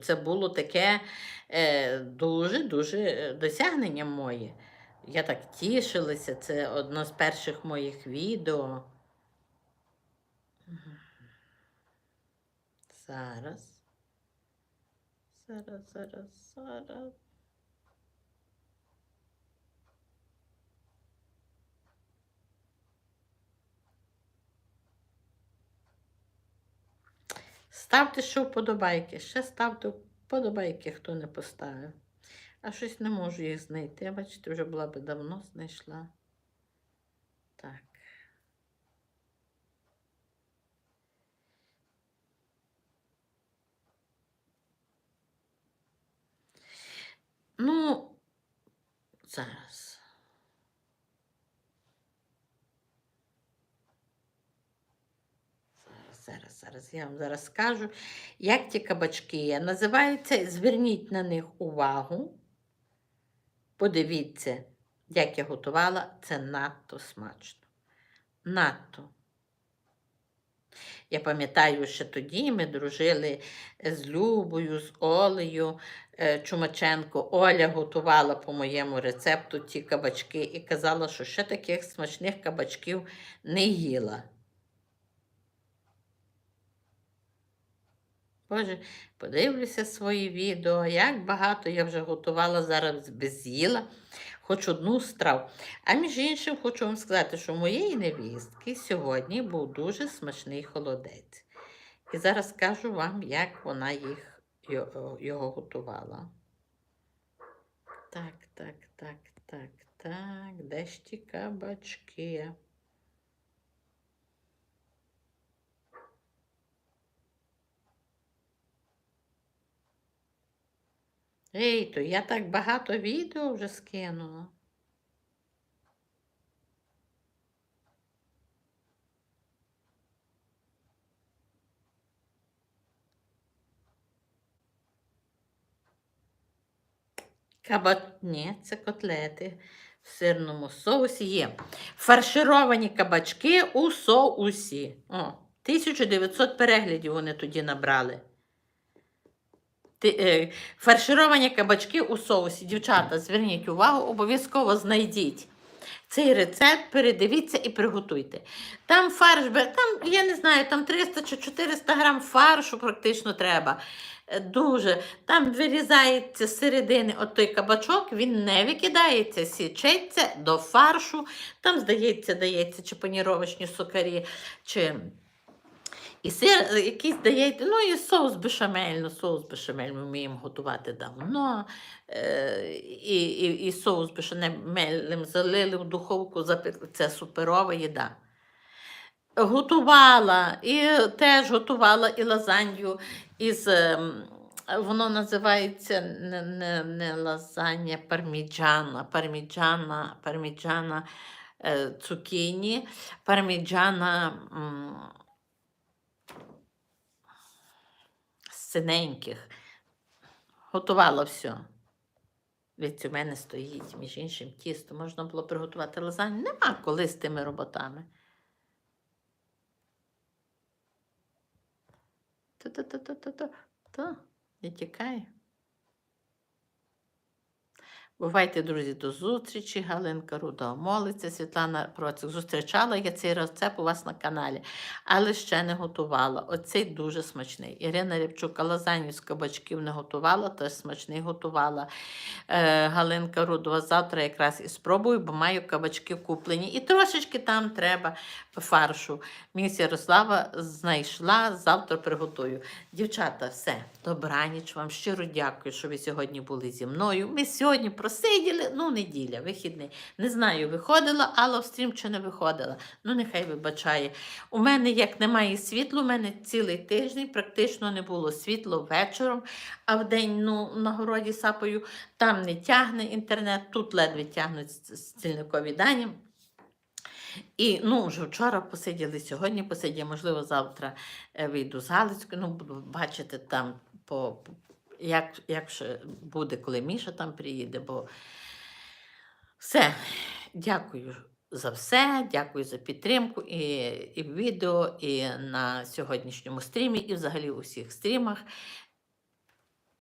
Це було таке дуже-дуже е, досягнення моє. Я так тішилася, це одно з перших моїх відео. Зараз. Зараз, зараз, зараз. Ставте ще вподобайки. Ще ставте вподобайки, хто не поставив. А щось не можу їх знайти. Я бачите, вже була би давно знайшла. Так. Ну, зараз. Зараз, зараз. Я вам зараз скажу, як ті кабачки є. Називаються, зверніть на них увагу. Подивіться, як я готувала, це надто смачно. Надто. Я пам'ятаю, що тоді ми дружили з Любою, з Олею е, Чумаченко. Оля готувала по моєму рецепту ті кабачки і казала, що ще таких смачних кабачків не їла. Боже, подивлюся свої відео, як багато я вже готувала зараз без з'їла, хоч одну страву. А між іншим, хочу вам сказати, що у моєї невістки сьогодні був дуже смачний холодець. І зараз скажу вам, як вона їх, його готувала. Так, так, так, так, так, де ж ті кабачки? Ей, то я так багато відео вже скинула. Каба... Ні, це котлети в сирному соусі є. Фаршировані кабачки у соусі. О, 1900 переглядів вони тоді набрали. Е, фаршировані кабачки у соусі. Дівчата, зверніть увагу, обов'язково знайдіть. Цей рецепт передивіться і приготуйте. Там фарш, там, я не знаю, там 300 чи 400 грам фаршу практично треба. Е, дуже. Там вирізається з середини от той кабачок, він не викидається, січеться до фаршу. Там, здається, дається чи паніровочні сукарі, чи і сир якийсь даєте, ну і соус бешамель, ну соус бешамель ми вміємо готувати давно. Е, і, і, і соус бешамелем залили в духовку, запекли. Це суперова їда. Готувала і теж готувала і лазанью із. Ем, воно називається не не, не лазанья, парміджана, парміджана, парміджана е, цукіні, парміджана синеньких. Готувала все. Від у мене стоїть, між іншим, тісто. Можна було приготувати лазанью. Нема коли з тими роботами. Та-та-та-та-та-та. Не тікає. Бувайте, друзі, до зустрічі. Галинка Руда молиться, Світлана Процик. Зустрічала я цей рецепт у вас на каналі, але ще не готувала. Оцей дуже смачний. Ірина Рябчук лазанью з кабачків не готувала, теж смачний готувала. Е, Галинка Рудова завтра якраз і спробую, бо маю кабачки куплені. І трошечки там треба фаршу. Міс Ярослава знайшла, завтра приготую. Дівчата, все, добраніч вам. Щиро дякую, що ви сьогодні були зі мною. Ми сьогодні просиділи, ну, неділя, вихідний. Не знаю, виходила, але в стрім чи не виходила. Ну, нехай вибачає. У мене, як немає світла, у мене цілий тиждень практично не було світла вечором, а в день ну, на городі сапою там не тягне інтернет, тут ледве тягнуть стільникові дані. І ну, вже вчора посиділи, сьогодні посиділи, можливо, завтра е, вийду з Галицькою, ну, буду бачити там, по, як як буде, коли Міша там приїде. бо Все, дякую за все, дякую за підтримку і і відео, і на сьогоднішньому стрімі, і взагалі у всіх стрімах.